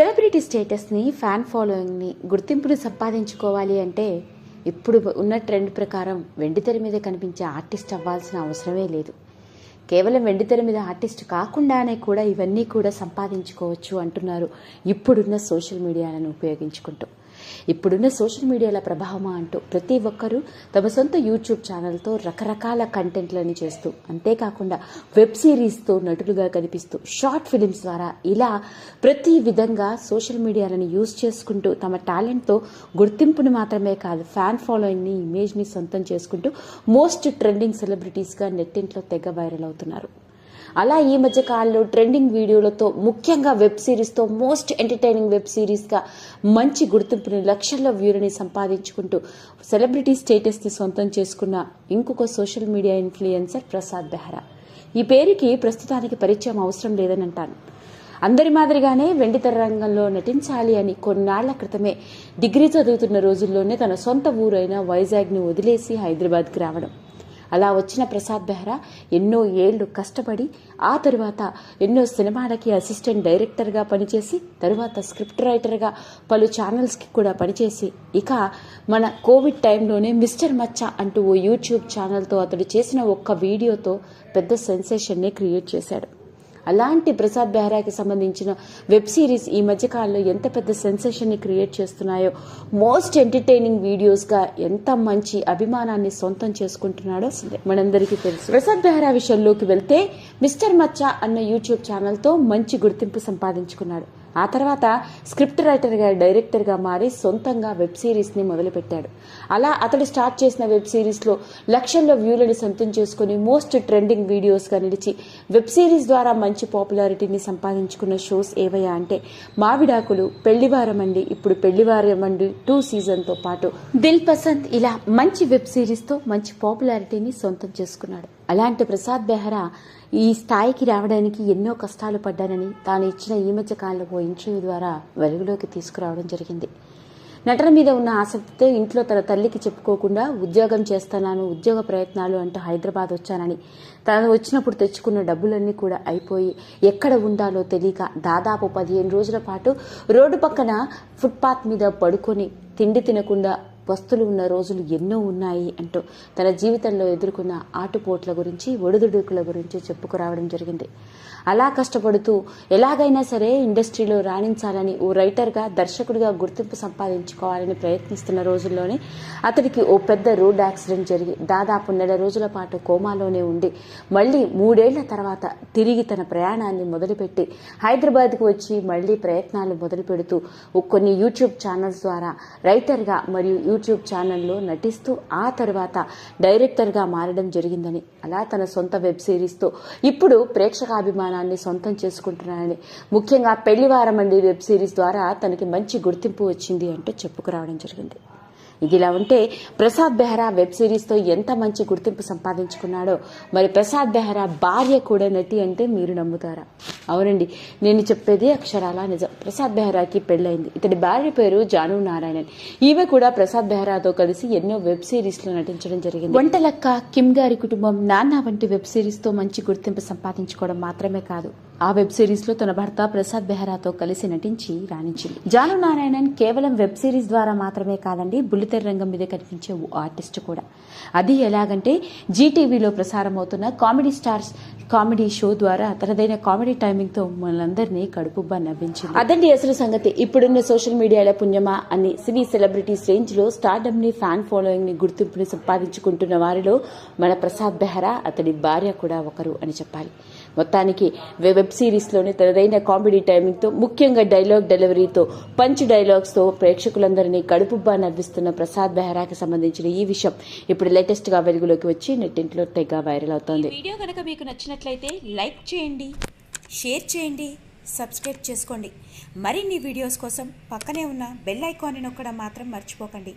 Celebrity స్టేటస్ని fan ఫాలోయింగ్ని గుర్తింపును సంపాదించుకోవాలి అంటే ఇప్పుడు ఉన్న ట్రెండ్ ప్రకారం వెండితెర మీద కనిపించే ఆర్టిస్ట్ అవ్వాల్సిన అవసరమే లేదు. కేవలం వెండితెర మీద ఆర్టిస్ట్ కాకుండానే కూడా ఇవన్నీ కూడా సంపాదించుకోవచ్చు అంటున్నారు ఇప్పుడున్న సోషల్ మీడియాలను ఉపయోగించుకుంటూ. ఇప్పుడున్న సోషల్ మీడియాల ప్రభావమా అంటూ ప్రతి ఒక్కరూ తమ సొంత యూట్యూబ్ ఛానల్తో రకరకాల కంటెంట్లను చేస్తూ అంతేకాకుండా వెబ్ సిరీస్తో నటులుగా కనిపిస్తూ షార్ట్ ఫిలిమ్స్ ద్వారా ఇలా ప్రతి విధంగా సోషల్ మీడియాలను యూజ్ చేసుకుంటూ తమ టాలెంట్తో గుర్తింపుని మాత్రమే కాదు ఫ్యాన్ ఫాలోయింగ్ని ఇమేజ్ని సొంతం చేసుకుంటూ మోస్ట్ ట్రెండింగ్ సెలబ్రిటీస్గా నెట్టింట్లో తెగ వైరల్ అవుతున్నారు. అలా ఈ మధ్య కాలంలో ట్రెండింగ్ వీడియోలతో ముఖ్యంగా వెబ్ సిరీస్తో మోస్ట్ ఎంటర్టైనింగ్ వెబ్ సిరీస్గా మంచి గుర్తింపుని లక్షల్లో వ్యూలని సంపాదించుకుంటూ సెలబ్రిటీ స్టేటస్ని సొంతం చేసుకున్న ఇంకొక social media influencer Prasad Behra. ఈ పేరుకి ప్రస్తుతానికి పరిచయం అవసరం లేదని అంటాను అందరి మాదిరిగానే వెండితెర రంగంలో నటించాలి అని కొన్నాళ్ళ క్రితమే డిగ్రీ చదువుతున్న రోజుల్లోనే తన సొంత ఊరైన వైజాగ్ని వదిలేసి హైదరాబాద్కి రావడం. అలా వచ్చిన ప్రసాద్ బెహ్రా ఎన్నో ఏళ్ళు కష్టపడి ఆ తరువాత ఎన్నో సినిమాలకి అసిస్టెంట్ డైరెక్టర్గా పనిచేసి తరువాత స్క్రిప్ట్ రైటర్గా పలు ఛానల్స్కి కూడా పనిచేసి ఇక మన కోవిడ్ టైంలోనే మిస్టర్ మచ్చ అంటూ ఓ యూట్యూబ్ ఛానల్తో అతడు చేసిన ఒక్క వీడియోతో పెద్ద సెన్సేషన్నే క్రియేట్ చేశాడు. అలాంటి ప్రసాద్ బెహ్రాకి సంబంధించిన వెబ్ సిరీస్ ఈ మధ్యకాలంలో ఎంత పెద్ద సెన్సేషన్ని క్రియేట్ చేస్తున్నాయో మోస్ట్ ఎంటర్టైనింగ్ వీడియోస్గా ఎంత మంచి అభిమానాన్ని సొంతం చేసుకుంటున్నాడో మనందరికీ తెలుసు. ప్రసాద్ బెహ్రా విషయంలోకి వెళ్తే మిస్టర్ మచ్చా అన్న యూట్యూబ్ ఛానల్తో మంచి గుర్తింపు సంపాదించుకున్నాడు. ఆ తర్వాత స్క్రిప్ట్ రైటర్గా డైరెక్టర్గా మారి సొంతంగా వెబ్ సిరీస్ని మొదలుపెట్టాడు. అలా అతడు స్టార్ట్ చేసిన వెబ్ సిరీస్లో లక్షల్లో వ్యూలని సొంతం చేసుకుని మోస్ట్ ట్రెండింగ్ వీడియోస్గా నిలిచి వెబ్ సిరీస్ ద్వారా మంచి పాపులారిటీని సంపాదించుకున్న షోస్ ఏవయ్యా అంటే మావిడాకులు పెళ్ళివారమండి ఇప్పుడు పెళ్ళివారమండి టూ సీజన్తో పాటు. దిల్ పసంద్ ఇలా మంచి వెబ్ సిరీస్తో మంచి పాపులారిటీని సొంతం చేసుకున్నాడు. అలాంటి ప్రసాద్ బెహ్రా ఈ స్థాయికి రావడానికి ఎన్నో కష్టాలు పడ్డానని తాను ఇచ్చిన ఈ మధ్య కాలంలో ఓ ఇంటర్వ్యూ ద్వారా వెలుగులోకి తీసుకురావడం జరిగింది. నటన మీద ఉన్న ఆసక్తితో ఇంట్లో తన తల్లికి చెప్పుకోకుండా ఉద్యోగం చేస్తున్నాను ఉద్యోగ ప్రయత్నాలు అంటూ హైదరాబాద్ వచ్చానని తను వచ్చినప్పుడు తెచ్చుకున్న డబ్బులన్నీ కూడా అయిపోయి ఎక్కడ ఉండాలో తెలియక దాదాపు పదిహేను రోజుల పాటు రోడ్డు పక్కన ఫుట్పాత్ మీద పడుకొని తిండి తినకుండా వస్తువులు ఉన్న రోజులు ఎన్నో ఉన్నాయి అంటూ తన జీవితంలో ఎదుర్కొన్న ఆటుపోట్ల గురించి ఒడిదుడుకుల గురించి చెప్పుకురావడం జరిగింది. అలా కష్టపడుతూ ఎలాగైనా సరే ఇండస్ట్రీలో రాణించాలని ఓ రైటర్గా దర్శకుడిగా గుర్తింపు సంపాదించుకోవాలని ప్రయత్నిస్తున్న రోజుల్లోనే అతడికి ఓ పెద్ద రోడ్ యాక్సిడెంట్ జరిగి దాదాపు నెల రోజుల పాటు కోమాలోనే ఉండి మళ్ళీ మూడేళ్ళ తర్వాత తిరిగి తన ప్రయాణాన్ని మొదలుపెట్టి హైదరాబాద్కు వచ్చి మళ్ళీ ప్రయత్నాలు మొదలు పెడుతూ కొన్ని యూట్యూబ్ ఛానల్స్ ద్వారా రైటర్గా మరియు యూట్యూబ్ ఛానల్లో నటిస్తూ ఆ తర్వాత డైరెక్టర్గా మారడం జరిగిందని అలా తన సొంత వెబ్ సిరీస్తో ఇప్పుడు ప్రేక్షకాభిమానాన్ని సొంతం చేసుకుంటున్నానని ముఖ్యంగా పెళ్ళివారం అండి వెబ్ సిరీస్ ద్వారా తనకి మంచి గుర్తింపు వచ్చింది అంటూ చెప్పుకురావడం జరిగింది. ఇదిలా ఉంటే ప్రసాద్ బెహ్రా వెబ్ సిరీస్తో ఎంత మంచి గుర్తింపు సంపాదించుకున్నాడో. మరి ప్రసాద్ బెహ్రా భార్య కూడా నటి అంటే మీరు నమ్ముతారా? అవునండి నేను చెప్పేది అక్షరాల నిజం. ప్రసాద్ బెహ్రాకి పెళ్ళైంది ఇతడి భార్య పేరు జాను నారాయణన్. ఈమె కూడా ప్రసాద్ బెహ్రాతో కలిసి ఎన్నో వెబ్ సిరీస్లో నటించడం జరిగింది. వంటలక్క కిమ్ గారి కుటుంబం నాన్న వంటి వెబ్ సిరీస్తో మంచి గుర్తింపు సంపాదించుకోవడం మాత్రమే కాదు. ఆ వెబ్ సిరీస్లో తన భర్త ప్రసాద్ బెహ్రాతో కలిసి నటించి రాణించింది. జాను నారాయణన్ కేవలం వెబ్ సిరీస్ ద్వారా మాత్రమే కాదండి థియేటర్ రంగం మీద కనిపించే ఓ ఆర్టిస్ట్ కూడా. అది ఎలాగంటే జీటీవీలో ప్రసారం అవుతున్న కామెడీ స్టార్స్ కామెడీ షో ద్వారా తనదైన కామెడీ టైమింగ్తో మనందరినీ కడుపుబ్బా నవ్వించింది. అదండి అసలు సంగతి. ఇప్పుడున్న సోషల్ మీడియాలో పుణ్యమా అని సినీ సెలబ్రిటీస్ రేంజ్లో స్టార్డమ్ని ఫ్యాన్ ఫాలోయింగ్ని గుర్తింపుని సంపాదించుకుంటున్న వారిలో మన ప్రసాద్ బెహ్రా అతడి భార్య కూడా ఒకరు అని చెప్పాలి. మొత్తానికి వెబ్ సిరీస్లోనే తనదైన కామెడీ టైమింగ్తో ముఖ్యంగా డైలాగ్ డెలివరీతో పంచ్ డైలాగ్స్తో ప్రేక్షకులందరినీ కడుపుబ్బా నవ్విస్తున్న ప్రసాద్ బెహ్రాకి సంబంధించిన ఈ విషయం ఇప్పుడు లేటెస్ట్గా వెలుగులోకి వచ్చి నెట్టింట్లో తెగ వైరల్ అవుతోంది. వీడియో కనుక మీకు నచ్చినట్లయితే లైక్ చేయండి షేర్ చేయండి సబ్స్క్రైబ్ చేసుకోండి. మరిన్ని వీడియోస్ కోసం పక్కనే ఉన్న బెల్ ఐకాన్ని నొక్కడం మాత్రం మర్చిపోకండి.